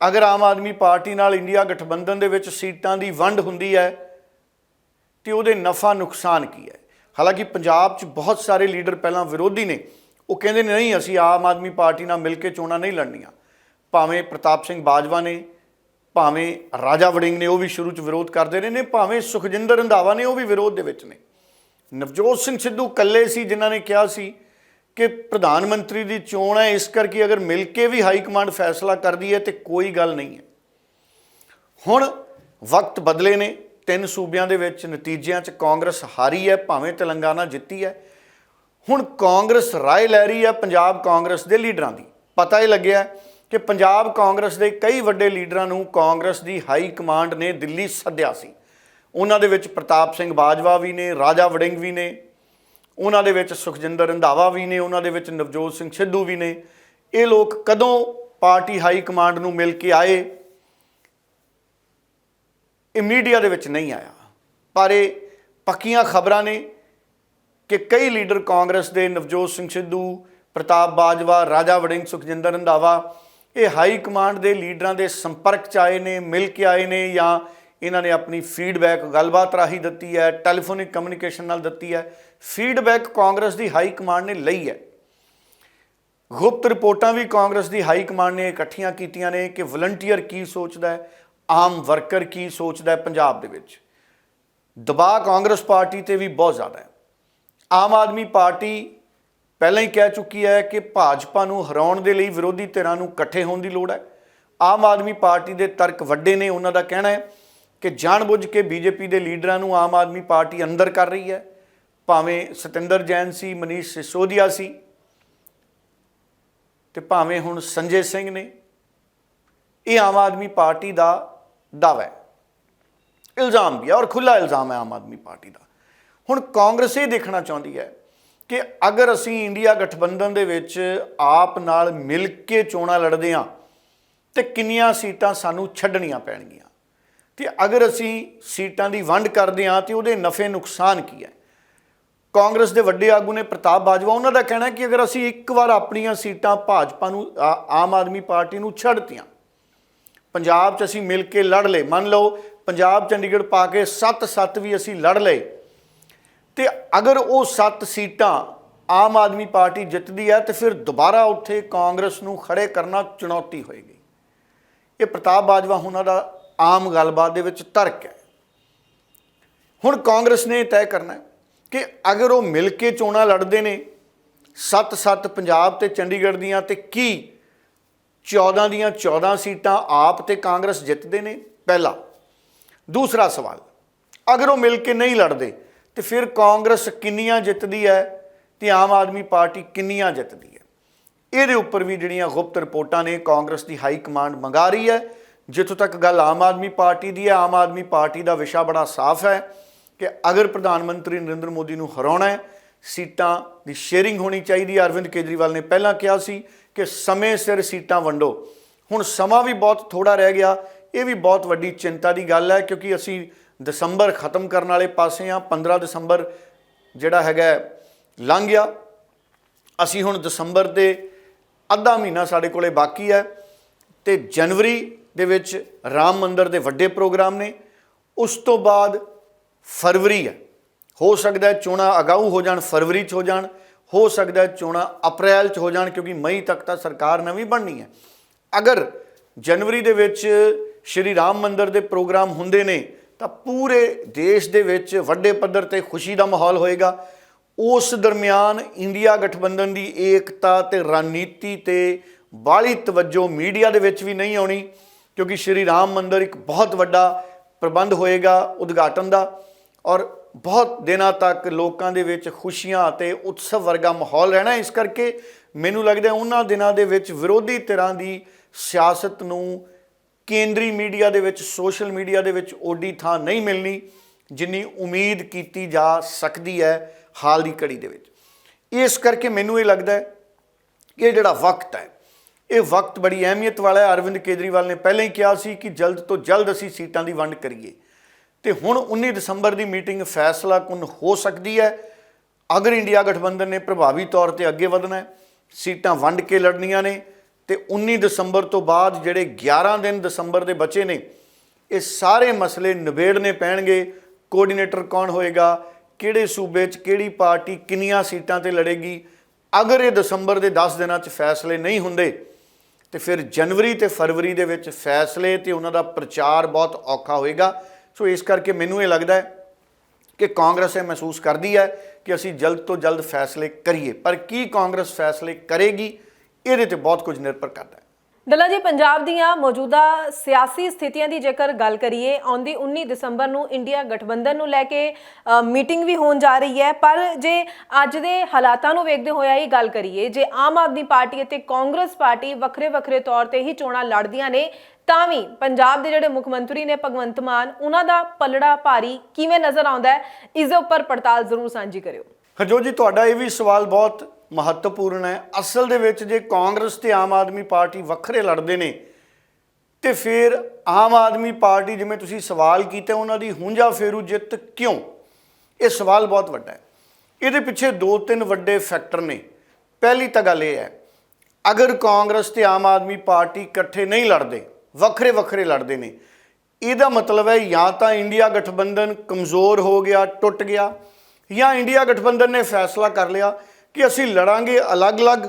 ਅਗਰ ਆਮ ਆਦਮੀ ਪਾਰਟੀ ਨਾਲ ਇੰਡੀਆ ਗਠਬੰਧਨ ਦੇ ਵਿੱਚ ਸੀਟਾਂ ਦੀ ਵੰਡ ਹੁੰਦੀ ਹੈ ਤੇ ਉਹਦੇ ਨਫਾ ਨੁਕਸਾਨ ਕੀ ਹੈ ਹਾਲਾਂਕਿ ਪੰਜਾਬ 'ਚ ਬਹੁਤ ਸਾਰੇ ਲੀਡਰ ਪਹਿਲਾਂ ਵਿਰੋਧੀ ਨੇ ਉਹ ਕਹਿੰਦੇ ਨੇ ਨਹੀਂ ਅਸੀਂ ਆਮ ਆਦਮੀ ਪਾਰਟੀ ਨਾਲ ਮਿਲ ਕੇ ਚੋਣਾਂ ਨਹੀਂ ਲੜਨੀਆਂ ਭਾਵੇਂ ਪ੍ਰਤਾਪ ਸਿੰਘ ਬਾਜਵਾ ਨੇ ਭਾਵੇਂ ਰਾਜਾ ਵੜਿੰਗ ਨੇ ਉਹ ਵੀ ਸ਼ੁਰੂ 'ਚ ਵਿਰੋਧ ਕਰਦੇ ਰਹੇ ਨੇ, ਭਾਵੇਂ ਸੁਖਜਿੰਦਰ ਰੰਧਾਵਾ ਨੇ ਉਹ ਵੀ ਵਿਰੋਧ ਦੇ ਵਿੱਚ ਨੇ। ਨਵਜੋਤ ਸਿੰਘ ਸਿੱਧੂ ਇਕੱਲੇ ਸੀ ਜਿਨ੍ਹਾਂ ਨੇ ਕਿਹਾ ਸੀ ਕਿ ਪ੍ਰਧਾਨ ਮੰਤਰੀ ਦੀ ਚੋਣ ਹੈ, ਇਸ ਕਰਕੇ ਅਗਰ ਮਿਲ ਕੇ ਵੀ ਹਾਈ ਕਮਾਂਡ ਫੈਸਲਾ ਕਰਦੀ ਹੈ ਤੇ ਕੋਈ ਗੱਲ ਨਹੀਂ ਹੈ। ਹੁਣ ਵਕਤ ਬਦਲੇ ਨੇ, ਤਿੰਨ ਸੂਬਿਆਂ ਦੇ ਵਿੱਚ ਨਤੀਜਿਆਂ 'ਚ ਕਾਂਗਰਸ ਹਾਰੀ ਹੈ, ਭਾਵੇਂ ਤੇਲੰਗਾਨਾ ਜਿੱਤੀ ਹੈ। ਹੁਣ ਕਾਂਗਰਸ ਰਾਏ ਲੈ ਰਹੀ ਹੈ, ਪੰਜਾਬ ਕਾਂਗਰਸ ਦੇ ਲੀਡਰਾਂ ਦੀ। ਪਤਾ ਹੀ ਲੱਗਿਆ ਕਿ ਪੰਜਾਬ ਕਾਂਗਰਸ ਦੇ ਕਈ ਵੱਡੇ ਲੀਡਰਾਂ ਨੂੰ ਕਾਂਗਰਸ ਦੀ ਹਾਈ ਕਮਾਂਡ ਨੇ ਦਿੱਲੀ ਸੱਦਿਆ ਸੀ। ਉਹਨਾਂ ਦੇ ਵਿੱਚ ਪ੍ਰਤਾਪ ਸਿੰਘ ਬਾਜਵਾ ਵੀ ਨੇ, ਰਾਜਾ ਵੜਿੰਗ ਵੀ ਨੇ, ਉਹਨਾਂ ਦੇ ਵਿੱਚ ਸੁਖਜਿੰਦਰ ਰੰਧਾਵਾ ਵੀ ਨੇ, ਉਹਨਾਂ ਦੇ ਵਿੱਚ ਨਵਜੋਤ ਸਿੰਘ ਸਿੱਧੂ ਵੀ ਨੇ। ਇਹ ਲੋਕ ਕਦੋਂ ਪਾਰਟੀ ਹਾਈ ਕਮਾਂਡ ਨੂੰ ਮਿਲ ਕੇ ਆਏ? ਇਹ ਮੀਡੀਆ ਦੇ ਵਿੱਚ ਨਹੀਂ ਆਇਆ। ਪਰ ਇਹ ਪੱਕੀਆਂ ਖਬਰਾਂ ਨੇ ਕਿ ਕਈ ਲੀਡਰ ਕਾਂਗਰਸ ਦੇ ਨਵਜੋਤ ਸਿੰਘ ਸਿੱਧੂ, ਪ੍ਰਤਾਪ ਬਾਜਵਾ, ਰਾਜਾ ਵੜਿੰਗ, ਸੁਖਜਿੰਦਰ ਰੰਧਾਵਾ ਇਹ ਹਾਈ ਕਮਾਂਡ ਦੇ ਲੀਡਰਾਂ ਦੇ ਸੰਪਰਕ ਚ ਆਏ ਨੇ, ਮਿਲ ਕੇ ਆਏ ਨੇ ਜਾਂ ਇਹਨਾਂ ਨੇ ਆਪਣੀ ਫੀਡਬੈਕ ਗੱਲਬਾਤ ਰਾਹੀਂ ਦਿੱਤੀ ਹੈ ਟੈਲੀਫੋਨਿਕ ਕਮਿਊਨੀਕੇਸ਼ਨ ਨਾਲ ਦਿੱਤੀ ਹੈ। ਫੀਡਬੈਕ ਕਾਂਗਰਸ ਦੀ ਹਾਈ ਕਮਾਂਡ ਨੇ ਲਈ ਹੈ। ਗੁਪਤ ਰਿਪੋਰਟਾਂ ਵੀ ਕਾਂਗਰਸ ਦੀ ਹਾਈ ਕਮਾਂਡ ਨੇ ਇਕੱਠੀਆਂ ਕੀਤੀਆਂ ਨੇ ਕਿ ਵਲੰਟੀਅਰ ਕੀ ਸੋਚਦਾ ਹੈ, ਆਮ ਵਰਕਰ ਕੀ ਸੋਚਦਾ ਹੈ ਪੰਜਾਬ ਦੇ ਵਿੱਚ। ਦਬਾਅ ਕਾਂਗਰਸ ਪਾਰਟੀ ਤੇ ਵੀ ਬਹੁਤ ਜ਼ਿਆਦਾ ਹੈ। ਆਮ ਆਦਮੀ ਪਾਰਟੀ ਪਹਿਲਾਂ ਹੀ ਕਹਿ ਚੁੱਕੀ ਹੈ ਕਿ ਭਾਜਪਾ ਨੂੰ ਹਰਾਉਣ ਦੇ ਲਈ ਵਿਰੋਧੀ ਧਿਰਾਂ ਨੂੰ ਇਕੱਠੇ ਹੋਣ ਦੀ ਲੋੜ ਹੈ। ਆਮ ਆਦਮੀ ਪਾਰਟੀ ਦੇ ਤਰਕ ਵੱਡੇ ਨੇ, ਉਹਨਾਂ ਦਾ ਕਹਿਣਾ ਹੈ ਕਿ ਜਾਣਬੁੱਝ ਕੇ ਬੀਜੇਪੀ ਦੇ ਲੀਡਰਾਂ ਨੂੰ ਆਮ ਆਦਮੀ ਪਾਰਟੀ ਅੰਦਰ ਕਰ ਰਹੀ ਹੈ। ਭਾਵੇਂ ਸਤਿੰਦਰ ਜੈਨ ਸੀ, ਮਨੀਸ਼ ਸਿਸੋਦੀਆ ਸੀ ਤੇ ਭਾਵੇਂ ਹੁਣ ਸੰਜੇ ਸਿੰਘ ਨੇ, ਇਹ ਆਮ ਆਦਮੀ ਪਾਰਟੀ ਦਾ ਦਾਅਵਾ ਹੈ। ਇਲਜ਼ਾਮ ਵੀ ਹੈ ਔਰ ਖੁੱਲਾ ਇਲਜ਼ਾਮ ਹੈ ਆਮ ਆਦਮੀ ਪਾਰਟੀ ਦਾ। ਹੁਣ ਕਾਂਗਰਸ ਇਹ ਦੇਖਣਾ ਚਾਹੁੰਦੀ ਹੈ ਕਿ ਅਗਰ ਅਸੀਂ ਇੰਡੀਆ ਗਠਬੰਧਨ ਦੇ ਵਿੱਚ ਆਪ ਨਾਲ ਮਿਲ ਕੇ ਚੋਣਾਂ ਲੜਦੇ ਹਾਂ, ਤੇ ਕਿੰਨੀਆਂ ਸੀਟਾਂ ਸਾਨੂੰ ਛੱਡਣੀਆਂ ਪੈਣਗੀਆਂ? ਤੇ ਅਗਰ ਅਸੀਂ ਸੀਟਾਂ ਦੀ ਵੰਡ ਕਰਦੇ ਹਾਂ, ਤੇ ਉਹਦੇ ਨਫੇ ਨੁਕਸਾਨ ਕੀ ਹੈ? ਕਾਂਗਰਸ ਦੇ ਵੱਡੇ ਆਗੂ ਨੇ ਪ੍ਰਤਾਪ ਬਾਜਵਾ, ਉਹਨਾਂ ਦਾ ਕਹਿਣਾ ਕਿ ਅਗਰ ਅਸੀਂ ਇੱਕ ਵਾਰ ਆਪਣੀਆਂ ਸੀਟਾਂ ਭਾਜਪਾ ਨੂੰ, ਆ- ਆਮ ਆਦਮੀ ਪਾਰਟੀ ਨੂੰ ਛੱਡਤੀਆਂ, ਪੰਜਾਬ 'ਚ ਅਸੀਂ ਮਿਲ ਕੇ ਲੜ ਲਏ, ਮੰਨ ਲਓ, ਪੰਜਾਬ ਚੰਡੀਗੜ੍ਹ ਪਾ ਕੇ 7-7 ਵੀ ਅਸੀਂ ਲੜ ਲਏ ਤੇ ਅਗਰ ਉਹ 7 ਸੀਟਾਂ ਆਮ ਆਦਮੀ ਪਾਰਟੀ ਜਿੱਤਦੀ ਹੈ, ਤੇ ਫਿਰ ਦੁਬਾਰਾ ਉੱਥੇ ਕਾਂਗਰਸ ਨੂੰ ਖੜੇ ਕਰਨਾ ਚੁਣੌਤੀ ਹੋਏਗੀ। ਇਹ ਪ੍ਰਤਾਪ ਬਾਜਵਾ ਉਹਨਾਂ ਦਾ ਆਮ ਗੱਲਬਾਤ ਦੇ ਵਿੱਚ ਤਰਕ ਹੈ। ਹੁਣ ਕਾਂਗਰਸ ਨੇ ਇਹ ਤੈਅ ਕਰਨਾ ਕਿ ਅਗਰ ਉਹ ਮਿਲ ਕੇ ਚੋਣਾਂ ਲੜਦੇ ਨੇ 7-7 ਪੰਜਾਬ ਤੇ ਚੰਡੀਗੜ੍ਹ ਦੀਆਂ, ਤੇ ਕੀ 14 ਦੀਆਂ 14 ਸੀਟਾਂ ਆਪ ਤੇ ਕਾਂਗਰਸ ਜਿੱਤਦੇ ਨੇ? ਪਹਿਲਾ। ਦੂਸਰਾ ਸਵਾਲ, ਅਗਰ ਉਹ ਮਿਲ ਕੇ ਨਹੀਂ ਲੜਦੇ ਤੇ ਫਿਰ ਕਾਂਗਰਸ ਕਿੰਨੀਆਂ ਜਿੱਤਦੀ ਹੈ ਤੇ ਆਮ ਆਦਮੀ ਪਾਰਟੀ ਕਿੰਨੀਆਂ ਜਿੱਤਦੀ ਹੈ। ਇਹਦੇ ਉੱਪਰ ਵੀ ਜਿਹੜੀਆਂ ਗੁਪਤ ਰਿਪੋਰਟਾਂ ਨੇ, ਕਾਂਗਰਸ ਦੀ ਹਾਈ ਕਮਾਂਡ ਮੰਗਾ ਰਹੀ ਹੈ। ਜਿੱਥੋਂ ਤੱਕ ਗੱਲ ਆਮ ਆਦਮੀ ਪਾਰਟੀ ਦੀ ਹੈ, ਆਮ ਆਦਮੀ ਪਾਰਟੀ ਦਾ ਵਿਸ਼ਾ ਬੜਾ ਸਾਫ਼ ਹੈ ਕਿ ਅਗਰ ਪ੍ਰਧਾਨ ਮੰਤਰੀ ਨਰਿੰਦਰ ਮੋਦੀ ਨੂੰ ਹਰਾਉਣਾ ਹੈ, ਸੀਟਾਂ ਦੀ ਸ਼ੇਅਰਿੰਗ ਹੋਣੀ ਚਾਹੀਦੀ ਹੈ। ਅਰਵਿੰਦ ਕੇਜਰੀਵਾਲ ਨੇ ਪਹਿਲਾਂ ਕਿਹਾ ਸੀ ਕਿ ਸਮੇਂ ਸਿਰ ਸੀਟਾਂ ਵੰਡੋ। ਹੁਣ ਸਮਾਂ ਵੀ ਬਹੁਤ ਥੋੜਾ ਰਹਿ ਗਿਆ। ਇਹ ਵੀ ਬਹੁਤ ਵੱਡੀ ਚਿੰਤਾ ਦੀ ਗੱਲ ਹੈ ਕਿਉਂਕਿ ਅਸੀਂ ਦਸੰਬਰ ਖਤਮ ਕਰਨ ਵਾਲੇ ਪਾਸੇ ਆ 15 ਦਸੰਬਰ ਜਿਹੜਾ ਹੈਗਾ ਲੰਘ ਗਿਆ। ਅਸੀਂ ਹੁਣ ਦਸੰਬਰ ਦੇ ਅੱਧਾ ਮਹੀਨਾ ਸਾਡੇ ਕੋਲੇ ਬਾਕੀ ਹੈ ਤੇ ਜਨਵਰੀ ਦੇ ਵਿੱਚ ਰਾਮ ਮੰਦਰ ਦੇ ਵੱਡੇ ਪ੍ਰੋਗਰਾਮ ਨੇ। ਉਸ ਤੋਂ ਬਾਅਦ ਫਰਵਰੀ ਹੈ। ਹੋ ਸਕਦਾ ਹੈ ਚੋਣਾਂ ਅਗਾਊ ਹੋ ਜਾਣ, ਫਰਵਰੀ 'ਚ ਹੋ ਜਾਣ। ਹੋ ਸਕਦਾ ਹੈ ਚੋਣਾਂ ਅਪ੍ਰੈਲ 'ਚ ਹੋ ਜਾਣ, ਕਿਉਂਕਿ ਮਈ ਤੱਕ ਤਾਂ ਸਰਕਾਰ ਨਵੀਂ ਬਣਨੀ ਹੈ। ਅਗਰ ਜਨਵਰੀ ਦੇ ਵਿੱਚ ਸ਼੍ਰੀ ਰਾਮ ਮੰਦਰ ਦੇ ਪ੍ਰੋਗਰਾਮ ਹੁੰਦੇ ਨੇ ਤਾਂ ਪੂਰੇ ਦੇਸ਼ ਦੇ ਵਿੱਚ ਵੱਡੇ ਪੱਧਰ ਤੇ ਖੁਸ਼ੀ ਦਾ ਮਾਹੌਲ ਹੋਏਗਾ। ਉਸ ਦਰਮਿਆਨ ਇੰਡੀਆ ਗਠਬੰਧਨ ਦੀ ਏਕਤਾ ਤੇ ਰਣਨੀਤੀ ਤੇ ਬਾਲੀ ਤਵੱਜੋ ਮੀਡੀਆ ਦੇ ਵਿੱਚ ਵੀ ਨਹੀਂ ਆਉਣੀ, ਕਿਉਂਕਿ ਸ਼੍ਰੀ ਰਾਮ ਮੰਦਿਰ ਇੱਕ ਬਹੁਤ ਵੱਡਾ ਪ੍ਰਬੰਧ ਹੋਏਗਾ ਉਦਘਾਟਨ ਦਾ ਔਰ ਬਹੁਤ ਦਿਨਾਂ ਤੱਕ ਲੋਕਾਂ ਦੇ ਵਿੱਚ ਖੁਸ਼ੀਆਂ ਅਤੇ ਉਤਸਵ ਵਰਗਾ ਮਾਹੌਲ ਰਹਿਣਾ ਇਸ ਕਰਕੇ ਮੈਨੂੰ ਲੱਗਦਾ ਉਹਨਾਂ ਦਿਨਾਂ ਦੇ ਵਿੱਚ ਵਿਰੋਧੀ ਧਿਰਾਂ ਦੀ ਸਿਆਸਤ ਨੂੰ ਕੇਂਦਰੀ ਮੀਡੀਆ ਦੇ ਵਿੱਚ, ਸੋਸ਼ਲ ਮੀਡੀਆ ਦੇ ਵਿੱਚ ਓਡੀ ਥਾਂ ਨਹੀਂ ਮਿਲਣੀ ਜਿੰਨੀ ਉਮੀਦ ਕੀਤੀ ਜਾ ਸਕਦੀ ਹੈ ਹਾਲ ਦੀ ਘੜੀ ਦੇ ਵਿੱਚ। ਇਸ ਕਰਕੇ ਮੈਨੂੰ ਇਹ ਲੱਗਦਾ ਹੈ ਕਿ ਇਹ ਜਿਹੜਾ ਵਕਤ ਹੈ, ਇਹ ਵਕਤ ਬੜੀ ਅਹਿਮੀਅਤ ਵਾਲਾ ਹੈ। ਅਰਵਿੰਦ ਕੇਜਰੀਵਾਲ ਨੇ ਪਹਿਲਾਂ ਹੀ ਕਿਹਾ ਸੀ ਕਿ ਜਲਦ ਤੋਂ ਜਲਦ ਅਸੀਂ ਸੀਟਾਂ ਦੀ ਵੰਡ ਕਰੀਏ। ਤੇ ਹੁਣ 19 ਦਸੰਬਰ ਦੀ ਮੀਟਿੰਗ ਫੈਸਲਾ ਕੁਨ ਹੋ ਸਕਦੀ ਹੈ। ਅਗਰ ਇੰਡੀਆ ਗਠਬੰਧਨ ਨੇ ਪ੍ਰਭਾਵੀ ਤੌਰ ਤੇ ਅੱਗੇ ਵਧਣਾ ਹੈ, ਸੀਟਾਂ ਵੰਡ ਕੇ ਲੜਨੀਆਂ ਨੇ ਤੇ 19 ਦਸੰਬਰ ਤੋਂ ਬਾਅਦ ਜਿਹੜੇ 11 ਦਿਨ ਦਸੰਬਰ ਦੇ ਬਚੇ ਨੇ, ਇਹ ਸਾਰੇ ਮਸਲੇ ਨਿਬੇੜਨੇ ਪੈਣਗੇ। ਕੋਆਰਡੀਨੇਟਰ ਕੌਣ ਹੋਏਗਾ? ਕਿਹੜੇ ਸੂਬੇ 'ਚ ਕਿਹੜੀ ਪਾਰਟੀ ਕਿੰਨੀਆਂ ਸੀਟਾਂ ਤੇ ਲੜੇਗੀ? ਅਗਰ ਇਹ ਦਸੰਬਰ ਦੇ 10 ਦਿਨਾਂ 'ਚ ਫੈਸਲੇ ਨਹੀਂ ਹੁੰਦੇ, ਤੇ ਫਿਰ ਜਨਵਰੀ ਤੇ ਫਰਵਰੀ ਦੇ ਵਿੱਚ ਫੈਸਲੇ ਤੇ ਉਹਨਾਂ ਦਾ ਪ੍ਰਚਾਰ ਬਹੁਤ ਔਖਾ ਹੋਏਗਾ। ਸੋ ਇਸ ਕਰਕੇ ਮੈਨੂੰ ਇਹ ਲੱਗਦਾ ਹੈ ਕਿ ਕਾਂਗਰਸ ਇਹ ਮਹਿਸੂਸ ਕਰਦੀ ਹੈ ਕਿ ਅਸੀਂ ਜਲਦ ਤੋਂ ਜਲਦ ਫੈਸਲੇ ਕਰੀਏ। ਪਰ ਕੀ ਕਾਂਗਰਸ ਫੈਸਲੇ ਕਰੇਗੀ? ਇਹਦੇ ਤੇ ਬਹੁਤ ਕੁਝ ਨਿਰਭਰ ਕਰਦਾ ਹੈ। ਡੱਲਾ ਜੀ ਪੰਜਾਬ ਦੀਆਂ ਮੌਜੂਦਾ ਸਿਆਸੀ ਸਥਿਤੀਆਂ ਦੀ ਜੇਕਰ ਗੱਲ ਕਰੀਏ ਆਉਂਦੀ 19 ਦਸੰਬਰ ਨੂੰ ਇੰਡੀਆ ਗਠਬੰਧਨ ਨੂੰ ਲੈ ਕੇ ਮੀਟਿੰਗ ਵੀ ਹੋਣ ਜਾ ਰਹੀ ਹੈ। ਪਰ ਜੇ ਅੱਜ ਦੇ ਹਾਲਾਤਾਂ ਨੂੰ ਵੇਖਦੇ ਹੋਇਆ ਹੀ ਗੱਲ ਕਰੀਏ ਜੇ ਆਮ ਆਦਮੀ ਪਾਰਟੀ ਅਤੇ ਕਾਂਗਰਸ ਪਾਰਟੀ ਵੱਖਰੇ ਵੱਖਰੇ ਤੌਰ ਤੇ ਹੀ ਚੋਣਾਂ ਲੜਦੀਆਂ ਨੇ ਤਾਂ ਵੀ ਪੰਜਾਬ ਦੇ ਜਿਹੜੇ ਮੁੱਖ ਮੰਤਰੀ ਨੇ ਭਗਵੰਤ ਮਾਨ ਉਹਨਾਂ ਦਾ ਪਲੜਾ ਭਾਰੀ ਕਿਵੇਂ ਨਜ਼ਰ ਆਉਂਦਾ ਹੈ ਇਸ ਦੇ ਉੱਪਰ ਪੜਤਾਲ ਜ਼ਰੂਰ ਸਾਂਝੀ ਕਰਿਓ। ਹਰਜੋਤ ਜੀ ਤੁਹਾਡਾ ਇਹ ਵੀ ਸਵਾਲ ਬਹੁਤ ਮਹੱਤਵਪੂਰਨ ਹੈ। ਅਸਲ ਦੇ ਵਿੱਚ ਜੇ ਕਾਂਗਰਸ ਤੇ ਆਮ ਆਦਮੀ ਪਾਰਟੀ ਵੱਖਰੇ ਲੜਦੇ ਨੇ, ਤੇ ਫਿਰ ਆਮ ਆਦਮੀ ਪਾਰਟੀ ਜਿਵੇਂ ਤੁਸੀਂ ਸਵਾਲ ਕੀਤਾ, ਉਹਨਾਂ ਦੀ ਹੁੰਜਾ ਫੇਰੂ ਜਿੱਤ ਕਿਉਂ? ਇਹ ਸਵਾਲ ਬਹੁਤ ਵੱਡਾ ਹੈ। ਇਹਦੇ ਪਿੱਛੇ ਦੋ ਤਿੰਨ ਵੱਡੇ ਫੈਕਟਰ ਨੇ। ਪਹਿਲੀ ਤਾਂ ਗੱਲ ਇਹ ਹੈ, ਅਗਰ ਕਾਂਗਰਸ ਤੇ ਆਮ ਆਦਮੀ ਪਾਰਟੀ ਇਕੱਠੇ ਨਹੀਂ ਲੜਦੇ, ਵੱਖਰੇ ਵੱਖਰੇ ਲੜਦੇ ਨੇ, ਇਹਦਾ ਮਤਲਬ ਹੈ ਜਾਂ ਤਾਂ ਇੰਡੀਆ ਗਠਬੰਧਨ ਕਮਜ਼ੋਰ ਹੋ ਗਿਆ, ਟੁੱਟ ਗਿਆ, ਜਾਂ ਇੰਡੀਆ ਗਠਬੰਧਨ ਨੇ ਫੈਸਲਾ ਕਰ ਲਿਆ ਕਿ ਅਸੀਂ ਲੜਾਂਗੇ ਅਲੱਗ-ਅਲੱਗ,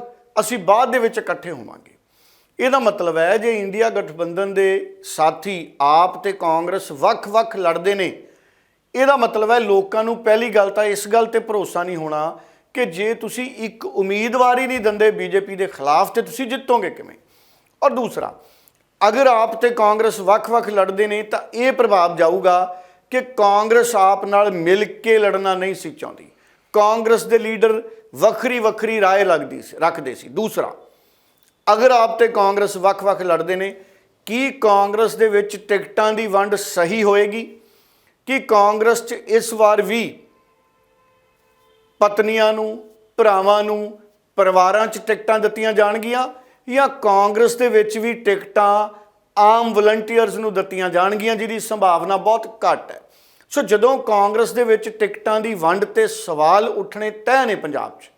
ਅਸੀਂ ਬਾਅਦ ਦੇ ਵਿੱਚ ਇਕੱਠੇ ਹੋਵਾਂਗੇ। ਇਹਦਾ ਮਤਲਬ ਹੈ, ਜੇ ਇੰਡੀਆ ਗਠਬੰਧਨ ਦੇ ਸਾਥੀ ਆਪ ਤੇ ਕਾਂਗਰਸ ਵੱਖ-ਵੱਖ ਲੜਦੇ ਨੇ, ਇਹਦਾ ਮਤਲਬ ਹੈ ਲੋਕਾਂ ਨੂੰ ਪਹਿਲੀ ਗੱਲ ਤਾਂ ਇਸ ਗੱਲ ਤੇ ਭਰੋਸਾ ਨਹੀਂ ਹੋਣਾ ਕਿ ਜੇ ਤੁਸੀਂ ਇੱਕ ਉਮੀਦਵਾਰ ਹੀ ਨਹੀਂ ਦਿੰਦੇ ਬੀਜੇਪੀ ਦੇ ਖਿਲਾਫ ਤੇ ਤੁਸੀਂ ਜਿੱਤੋਗੇ ਕਿਵੇਂ। ਔਰ ਦੂਸਰਾ, ਅਗਰ ਆਪ ਤੇ ਕਾਂਗਰਸ ਵੱਖ-ਵੱਖ ਲੜਦੇ ਨੇ ਤਾਂ ਇਹ ਪ੍ਰਭਾਵ ਜਾਊਗਾ ਕਿ ਕਾਂਗਰਸ ਆਪ ਨਾਲ ਮਿਲ ਕੇ ਲੜਨਾ ਨਹੀਂ ਸੀ ਚਾਹੁੰਦੀ। ਕਾਂਗਰਸ ਦੇ ਲੀਡਰ ਵੱਖਰੀ ਵੱਖਰੀ ਰਾਏ ਲੱਗਦੀ ਸੀ, ਰੱਖਦੇ ਸੀ। ਦੂਸਰਾ, ਅਗਰ ਆਪ ਤੇ ਕਾਂਗਰਸ ਵੱਖ-ਵੱਖ ਲੜਦੇ ਨੇ, ਕੀ ਕਾਂਗਰਸ ਦੇ ਵਿੱਚ ਟਿਕਟਾਂ ਦੀ ਵੰਡ ਸਹੀ ਹੋਏਗੀ? ਕਿ ਕਾਂਗਰਸ 'ਚ ਇਸ ਵਾਰ ਵੀ ਪਤਨੀਆਂ ਨੂੰ, ਭਰਾਵਾਂ ਨੂੰ ਪਰਿਵਾਰਾਂ 'ਚ ਟਿਕਟਾਂ ਦਿੱਤੀਆਂ ਜਾਣਗੀਆਂ ਜਾਂ ਕਾਂਗਰਸ ਦੇ ਵਿੱਚ ਵੀ ਟਿਕਟਾਂ ਆਮ ਵਲੰਟੀਅਰਸ ਨੂੰ ਦਿੱਤੀਆਂ ਜਾਣਗੀਆਂ, ਜਿਹਦੀ ਸੰਭਾਵਨਾ ਬਹੁਤ ਘੱਟ ਹੈ? ਸੋ ਜਦੋਂ ਕਾਂਗਰਸ ਦੇ ਵਿੱਚ ਟਿਕਟਾਂ ਦੀ ਵੰਡ ਤੇ ਸਵਾਲ ਉੱਠਣੇ ਤੈਅ ਨੇ ਪੰਜਾਬ 'ਚ,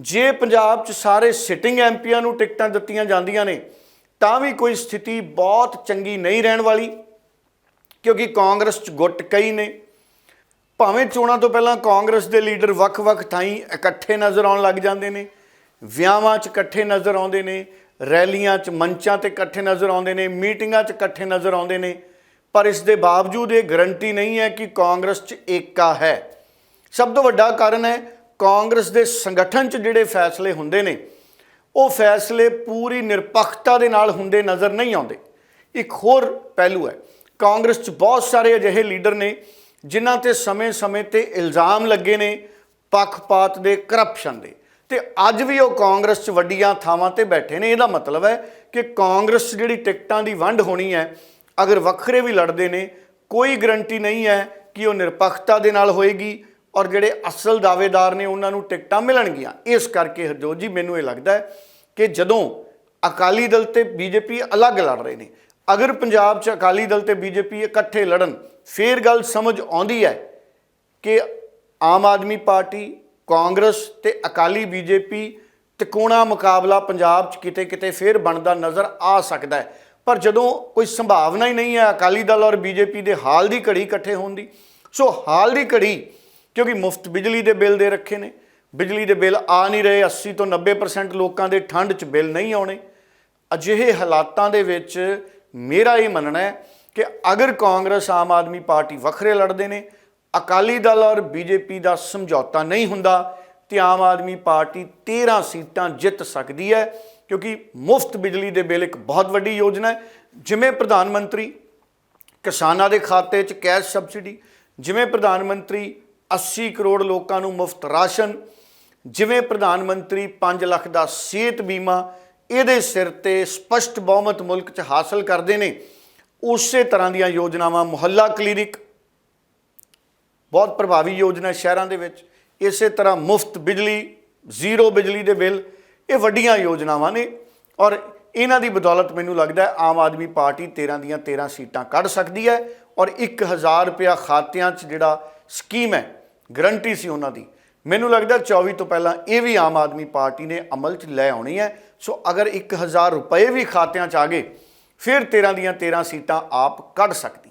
ਜੇ ਪੰਜਾਬ 'ਚ ਸਾਰੇ ਸਿਟਿੰਗ ਐਮਪੀਆਂ ਨੂੰ ਟਿਕਟਾਂ ਦਿੱਤੀਆਂ ਜਾਂਦੀਆਂ ਨੇ, ਤਾਂ ਵੀ ਕੋਈ ਸਥਿਤੀ ਬਹੁਤ ਚੰਗੀ ਨਹੀਂ ਰਹਿਣ ਵਾਲੀ, ਕਿਉਂਕਿ ਕਾਂਗਰਸ 'ਚ ਗੁੱਟ ਕਈ ਨੇ। ਭਾਵੇਂ ਚੋਣਾਂ ਤੋਂ ਪਹਿਲਾਂ ਕਾਂਗਰਸ ਦੇ ਲੀਡਰ ਵੱਖ-ਵੱਖ ਥਾਈਂ ਇਕੱਠੇ ਨਜ਼ਰ ਆਉਣ ਲੱਗ ਜਾਂਦੇ ਨੇ, ਵਿਆਹਾਂ 'ਚ ਇਕੱਠੇ ਨਜ਼ਰ ਆਉਂਦੇ ਨੇ, ਰੈਲੀਆਂ 'ਚ ਮੰਚਾਂ ਤੇ ਇਕੱਠੇ ਨਜ਼ਰ ਆਉਂਦੇ ਨੇ, ਮੀਟਿੰਗਾਂ 'ਚ ਇਕੱਠੇ ਨਜ਼ਰ ਆਉਂਦੇ ਨੇ ਪਰ ਇਸ ਦੇ ਬਾਵਜੂਦ ਇਹ ਗਰੰਟੀ ਨਹੀਂ ਹੈ ਕਿ ਕਾਂਗਰਸ 'ਚ ਏਕਾ ਹੈ। ਸਭ ਤੋਂ ਵੱਡਾ ਕਾਰਨ ਹੈ, ਕਾਂਗਰਸ ਦੇ ਸੰਗਠਨ 'ਚ ਜਿਹੜੇ ਫੈਸਲੇ ਹੁੰਦੇ ਨੇ, ਉਹ ਫੈਸਲੇ ਪੂਰੀ ਨਿਰਪੱਖਤਾ ਦੇ ਨਾਲ ਹੁੰਦੇ ਨਜ਼ਰ ਨਹੀਂ ਆਉਂਦੇ। ਇੱਕ ਹੋਰ ਪਹਿਲੂ ਹੈ, ਕਾਂਗਰਸ 'ਚ ਬਹੁਤ ਸਾਰੇ ਅਜਿਹੇ ਲੀਡਰ ਨੇ, ਜਿਨ੍ਹਾਂ ਤੇ ਸਮੇਂ-ਸਮੇਂ ਤੇ ਇਲਜ਼ਾਮ ਲੱਗੇ ਨੇ ਪੱਖਪਾਤ ਦੇ ਕਰਪਸ਼ਨ ਦੇ। ਤੇ ਅੱਜ ਵੀ ਉਹ ਕਾਂਗਰਸ 'ਚ ਵੱਡੀਆਂ ਥਾਵਾਂ ਤੇ ਬੈਠੇ ਨੇ। ਇਹਦਾ ਮਤਲਬ ਹੈ ਕਿ ਕਾਂਗਰਸ 'ਚ ਜਿਹੜੀ ਟਿਕਟਾਂ ਦੀ ਵੰਡ ਹੋਣੀ ਹੈ ਅਗਰ ਵੱਖਰੇ ਵੀ ਲੜਦੇ ਨੇ, ਕੋਈ ਗਰੰਟੀ ਨਹੀਂ ਹੈ ਕਿ ਉਹ ਨਿਰਪੱਖਤਾ ਦੇ ਨਾਲ ਹੋਏਗੀ ਔਰ ਜਿਹੜੇ ਅਸਲ ਦਾਅਵੇਦਾਰ ਨੇ ਉਹਨਾਂ ਨੂੰ ਟਿਕਟਾਂ ਮਿਲਣਗੀਆਂ। ਇਸ ਕਰਕੇ ਹਰਜੋਤ ਜੀ, ਮੈਨੂੰ ਇਹ ਲੱਗਦਾ ਹੈ ਕਿ ਜਦੋਂ ਅਕਾਲੀ ਦਲ ਤੇ ਬੀਜੇਪੀ ਅਲੱਗ ਲੜ ਰਹੇ ਨੇ, ਅਗਰ ਪੰਜਾਬ 'ਚ ਅਕਾਲੀ ਦਲ ਤੇ ਬੀਜੇਪੀ ਇਕੱਠੇ ਲੜਨ, ਫੇਰ ਗੱਲ ਸਮਝ ਆਉਂਦੀ ਹੈ ਕਿ ਆਮ ਆਦਮੀ ਪਾਰਟੀ, ਕਾਂਗਰਸ ਤੇ ਅਕਾਲੀ ਬੀਜੇਪੀ ਤਿਕੋਣਾ ਮੁਕਾਬਲਾ ਪੰਜਾਬ 'ਚ ਕਿਤੇ ਕਿਤੇ ਫੇਰ ਬਣਦਾ ਨਜ਼ਰ ਆ ਸਕਦਾ ਹੈ। ਪਰ ਜਦੋਂ ਕੋਈ ਸੰਭਾਵਨਾ ਹੀ ਨਹੀਂ ਹੈ ਅਕਾਲੀ ਦਲ ਔਰ ਬੀਜੇਪੀ ਦੇ ਹਾਲ ਦੀ ਘੜੀ ਇਕੱਠੇ ਹੋਣ ਦੀ, ਸੋ ਹਾਲ ਦੀ ਘੜੀ ਕਿਉਂਕਿ ਮੁਫਤ ਬਿਜਲੀ ਦੇ ਬਿੱਲ ਦੇ ਰੱਖੇ ਨੇ, ਬਿਜਲੀ ਦੇ ਬਿੱਲ ਆ ਨਹੀਂ ਰਹੇ 80 ਤੋਂ 90% ਲੋਕਾਂ ਦੇ ਠੰਡ 'ਚ ਬਿੱਲ ਨਹੀਂ ਆਉਣੇ। ਅਜਿਹੇ ਹਾਲਾਤਾਂ ਦੇ ਵਿੱਚ ਮੇਰਾ ਇਹ ਮੰਨਣਾ ਹੈ ਕਿ ਅਗਰ ਕਾਂਗਰਸ, ਆਮ ਆਦਮੀ ਪਾਰਟੀ ਵੱਖਰੇ ਲੜਦੇ ਨੇ, ਅਕਾਲੀ ਦਲ ਔਰ ਬੀਜੇਪੀ ਦਾ ਸਮਝੌਤਾ ਨਹੀਂ ਹੁੰਦਾ ਤੇ ਆਮ ਆਦਮੀ ਪਾਰਟੀ 13 ਸੀਟਾਂ ਜਿੱਤ ਸਕਦੀ ਹੈ, ਕਿਉਂਕਿ ਮੁਫਤ ਬਿਜਲੀ ਦੇ ਬਿੱਲ ਇੱਕ ਬਹੁਤ ਵੱਡੀ ਯੋਜਨਾ ਹੈ। ਜਿਵੇਂ ਪ੍ਰਧਾਨ ਮੰਤਰੀ ਕਿਸਾਨਾਂ ਦੇ ਖਾਤੇ 'ਚ ਕੈਸ਼ ਸਬਸਿਡੀ, ਜਿਵੇਂ ਪ੍ਰਧਾਨ ਮੰਤਰੀ 80 ਕਰੋੜ ਲੋਕਾਂ ਨੂੰ ਮੁਫਤ ਰਾਸ਼ਨ, ਜਿਵੇਂ ਪ੍ਰਧਾਨ ਮੰਤਰੀ 5 ਲੱਖ ਦਾ ਸਿਹਤ ਬੀਮਾ, ਇਹਦੇ ਸਿਰ ਤੇ ਸਪਸ਼ਟ ਬਹੁਮਤ ਮੁਲਕ 'ਚ ਹਾਸਲ ਕਰਦੇ ਨੇ। ਉਸੇ ਤਰ੍ਹਾਂ ਦੀਆਂ ਯੋਜਨਾਵਾਂ ਮੁਹੱਲਾ ਕਲੀਨਿਕ, ਬਹੁਤ ਪ੍ਰਭਾਵੀ ਯੋਜਨਾ ਸ਼ਹਿਰਾਂ ਦੇ ਵਿੱਚ। ਇਸੇ ਤਰ੍ਹਾਂ ਮੁਫਤ ਬਿਜਲੀ, ਜ਼ੀਰੋ ਬਿਜਲੀ ਦੇ ਬਿੱਲ, ਇਹ ਵੱਡੀਆਂ ਯੋਜਨਾਵਾਂ ਨੇ ਔਰ ਇਹਨਾਂ ਦੀ ਬਦੌਲਤ ਮੈਨੂੰ ਲੱਗਦਾ ਆਮ ਆਦਮੀ ਪਾਰਟੀ 13 ਦੀਆਂ 13 ਸੀਟਾਂ ਕੱਢ ਸਕਦੀ ਹੈ ਔਰ 1000 ਰੁਪਇਆ ਖਾਤਿਆਂ 'ਚ ਜਿਹੜਾ ਸਕੀਮ ਹੈ, ਗਰੰਟੀ ਸੀ ਉਹਨਾਂ ਦੀ, ਮੈਨੂੰ ਲੱਗਦਾ 24 ਤੋਂ ਪਹਿਲਾਂ ਇਹ ਵੀ ਆਮ ਆਦਮੀ ਪਾਰਟੀ ਨੇ ਅਮਲ 'ਚ ਲੈ ਆਉਣੀ ਹੈ, ਸੋ ਅਗਰ 1000 ਰੁਪਏ ਵੀ ਖਾਤਿਆਂ 'ਚ ਆ ਗਏ, ਫਿਰ 13 ਦੀਆਂ 13 ਸੀਟਾਂ ਆਪ ਕੱਢ ਸਕਦੀ